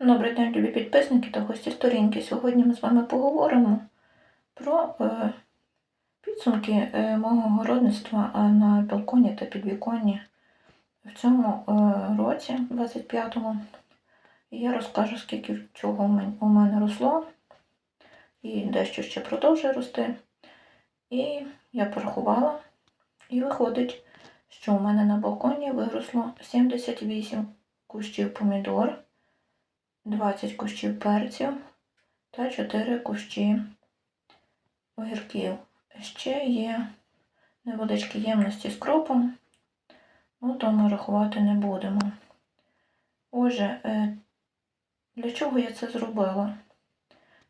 Добрий день, любі підписники та гості сторінки. Сьогодні ми з вами поговоримо про е, підсумки е, мого городництва на балконі та підвіконні в цьому е, році, 25-му. І я розкажу, скільки чого у мене росло, і дещо ще продовжує рости. І я порахувала, і виходить, що у мене на балконі виросло 78 кущів помідор. 20 кущів перцю та 4 кущі огірків. Ще є невеличкі ємності з кропом, ну то ми рахувати не будемо. Отже, е, для чого я це зробила?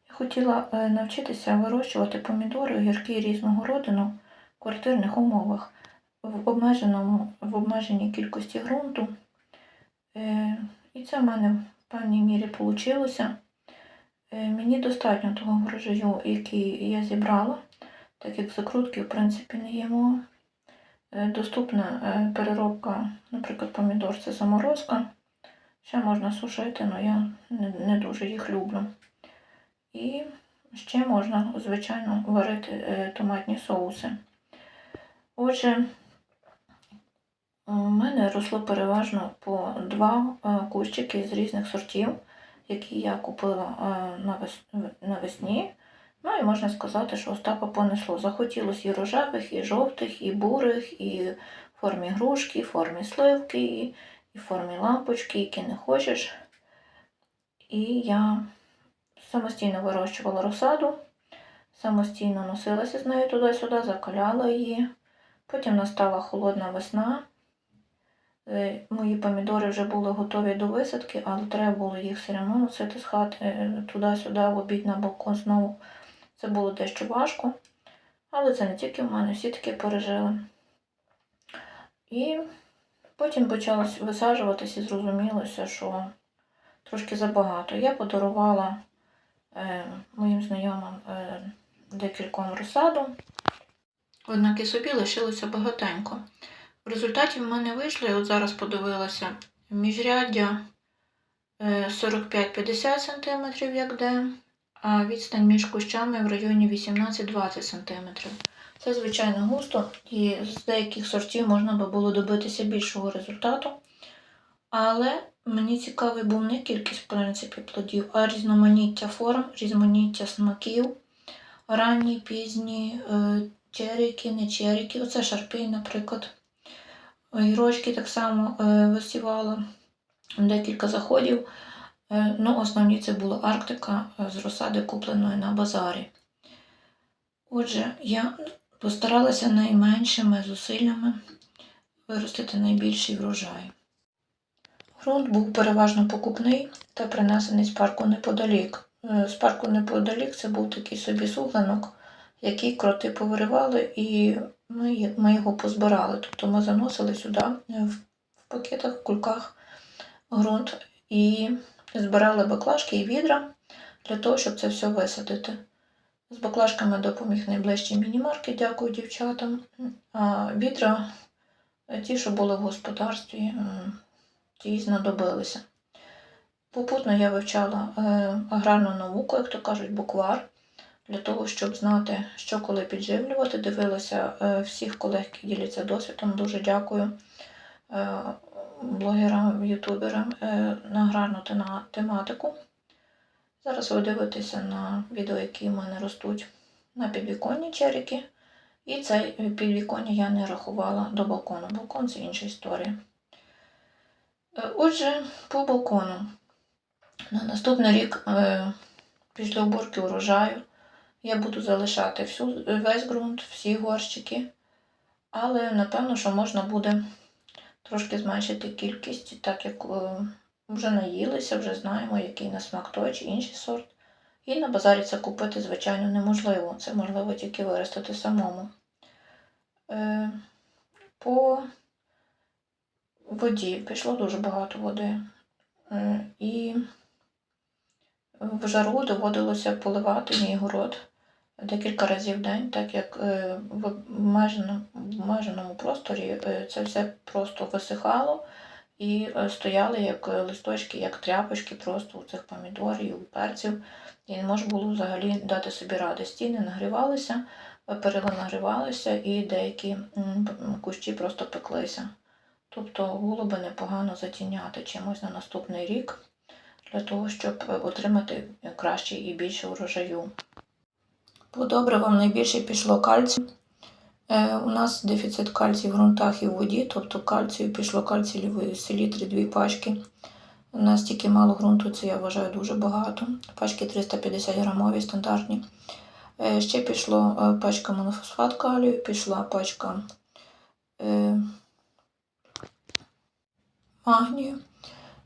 Я хотіла е, навчитися вирощувати помідори, огірки різного родину в квартирних умовах в обмеженому, в обмеженій кількості ґрунту. Е, І це в мене в певній мірі вийшло. Мені достатньо того врожаю, який я зібрала, так як закрутки, в принципі, не їмо. Е, Доступна е, переробка, наприклад, помідор це заморозка. Ще можна сушити, але я не, дуже їх люблю. І ще можна, звичайно, варити е, томатні соуси. Отже, мене росло переважно по два е, кущики з різних сортів, які я купила е, навесні. Ну і можна сказати, що Остапа понесло. Захотілося і рожевих, і жовтих, і бурих, і в формі грушки, і в формі сливки, і в формі лампочки, які не хочеш. І я самостійно вирощувала розсаду, самостійно носилася з нею туди-сюди, закаляла її. Потім настала холодна весна. Е, Мої помідори вже були готові до висадки, але треба було їх все одно носити з хати е, туди-сюди, в обід на балкон знову. Це було дещо важко. Але це не тільки в мене, всі таки пережили. І потім почалось висаджуватися і зрозумілося, що трошки забагато. Я подарувала е, моїм знайомим е, декільком розсаду, однак і собі лишилося багатенько. В результаті в мене вийшло, я от зараз подивилася, міжряддя е, 45-50 см, як де, а відстань між кущами в районі 18-20 см. Це, звичайно, густо, і з деяких сортів можна би було добитися більшого результату. Але мені цікавий був не кількість, в принципі, плодів, а різноманіття форм, різноманіття смаків, ранні, пізні, е, черіки, не черіки. Оце шарпей, наприклад. Гірочки так само е, висівала декілька заходів. Е, ну, основні це була Арктика е, з розсади, купленої на базарі. Отже, я постаралася найменшими зусиллями виростити найбільший врожай. Грунт був переважно покупний та принесений з парку неподалік. Е, З парку неподалік це був такий собі суглинок, який кроти повиривали, і ми, ми його позбирали. Тобто ми заносили сюди е, в, пакетах, в кульках ґрунт і збирали баклажки і відра для того, щоб це все висадити. З баклажками допоміг найближчий міні-маркет, дякую дівчатам. А відра, е, ті, що були в господарстві, ті знадобилися. Попутно я вивчала е, аграрну науку, як то кажуть, буквар, для того, щоб знати, що коли підживлювати. Дивилася е, всіх колег, які діляться досвідом. Дуже дякую е, блогерам, ютуберам е, на аграрну тена- тематику. Зараз ви дивитеся на відео, які в мене ростуть на підвіконні черіки. І це підвіконня я не рахувала до балкону. Балкон це інша історія. Отже, по балкону. На наступний рік, після уборки урожаю, я буду залишати всю, весь ґрунт, всі горщики. Але напевно, що можна буде трошки зменшити кількість, так як е, вже наїлися, вже знаємо, який на смак той чи інший сорт. І на базарі це купити, звичайно, неможливо. Це можливо тільки виростити самому. Е, По воді пішло дуже багато води. Е, І в жару доводилося поливати мій город декілька разів в день, так як е, в обмеженому, просторі е, це все просто висихало. і е, стояли як листочки, як тряпочки просто у цих помідорів, у перців. І не можна було взагалі дати собі ради. Стіни нагрівалися, е, перила нагрівалися, і деякі кущі просто пеклися. Тобто було би непогано затіняти чимось на наступний рік для того, щоб отримати краще і більше урожаю. По добривам найбільше пішло кальцію. Е, у нас дефіцит кальцію в ґрунтах і в воді, тобто кальцію пішло кальцієвої селітри дві пачки. У нас тільки мало ґрунту, це я вважаю дуже багато. Пачки 350 грамові стандартні. Е, ще пішло е, пачка монофосфат калію, пішла пачка магнію.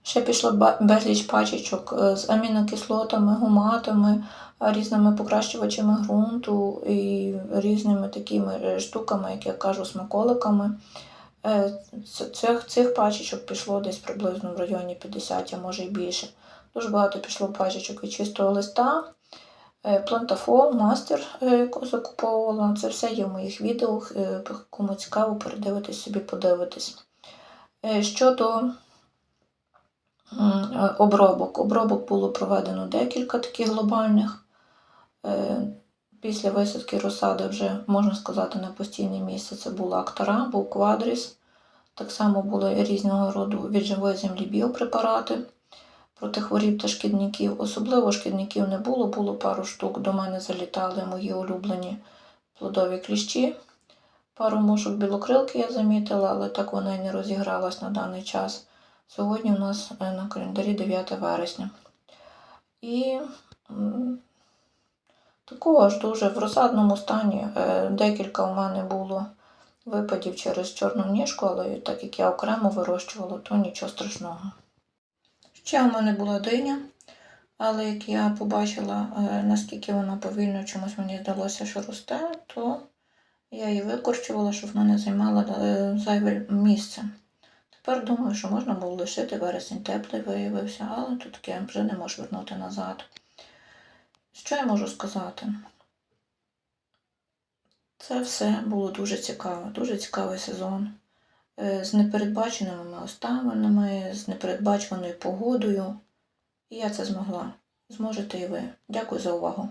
Ще пішло безліч пачечок е, з амінокислотами, гуматами, різними покращувачами ґрунту і різними такими е, штуками, як я кажу, смаколиками. Е, Цих, цих пачечок пішло десь приблизно в районі 50, а може й більше. Дуже багато пішло пачечок від чистого листа. Е, Плантафол, мастер, е, закуповувала. Це все є в моїх відео. е, Кому цікаво, передивитись собі, подивитись. Е, Щодо е, обробок. Обробок було проведено декілька таких глобальних. Е, Після висадки розсади вже, можна сказати, на постійне місце це була актара, був квадріс. Так само були різного роду від живої землі біопрепарати проти хворіб та шкідників. Особливо шкідників не було, було пару штук. До мене залітали мої улюблені плодові кліщі. Пару мушок білокрилки я замітила, але так вона і не розігралась на даний час. Сьогодні у нас е, на календарі 9 вересня. І також дуже в розсадному стані е, декілька у мене було випадів через чорну ніжку, але так як я окремо вирощувала, то нічого страшного. Ще у мене була диня, але як я побачила, е, наскільки вона повільно чомусь мені здалося, що росте, то я її викорчувала, щоб вона займала зайве місце. Тепер думаю, що можна було лишити вересень теплий виявився, але тут таке вже не можу вернути назад. Що я можу сказати? Це все було дуже цікаво, дуже цікавий сезон. Е, З непередбаченими обставинами, з непередбаченою погодою. І я це змогла. Зможете і ви. Дякую за увагу.